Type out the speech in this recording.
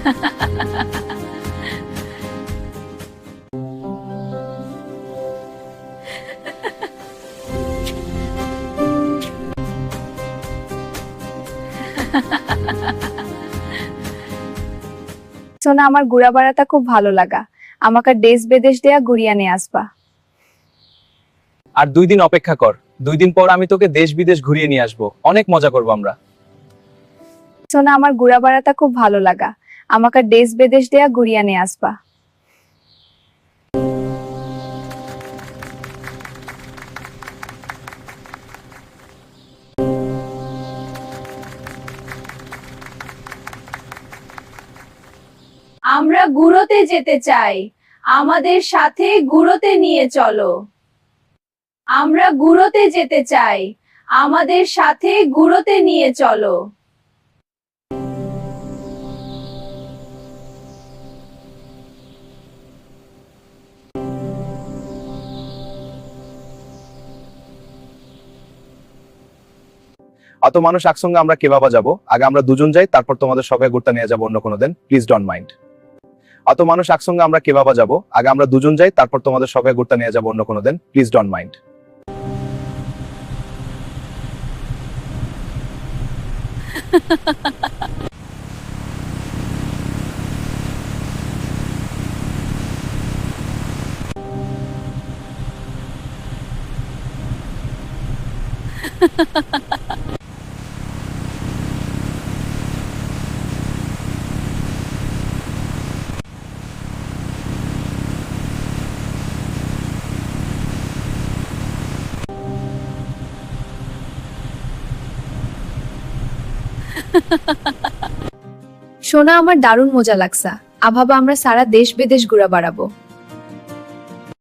সোনা আমার ঘুরা বেড়াটা খুব ভালো লাগা। আমাকে দেশ বিদেশ দেয়া ঘুরিয়া নিয়ে আসবা। আর দুই দিন অপেক্ষা কর। দুই দিন পর আমি তোকে দেশ বিদেশ ঘুরিয়ে নিয়ে আসব। অনেক মজা করব আমরা। সোনা আমার ঘুরা বেড়াটা খুব ভালো লাগা। আমাকে দেশ বিদেশ দেয়া ঘুরিয়া নিয়ে আসবা। আমরা গুরোতে যেতে চাই, আমাদের সাথে গুরোতে নিয়ে চলো। আমরা গুরোতে যেতে চাই, আমাদের সাথে গুরোতে নিয়ে চলো। অত মানুষ একসঙ্গে আমরা কেভাবে যাব? আগে আমরা দুজন যাই, তারপর তোমাদের সবাই ঘুরতে নিয়ে যাব অন্য কোনো দিন। প্লিজ ডোন্ট মাইন্ড অত মানুষ একসঙ্গে আমরা কেভাবে যাব? আগে আমরা দুজন যাই, তারপর তোমাদের সবাই ঘুরতে নিয়ে যাব অন্য কোনো দিন। প্লিজ ডোন্ট মাইন্ড সোনা আমার দারুণ মজা লাগসা আভাবা আমরা সারা দেশ বিদেশ ঘুরা বাড়াবো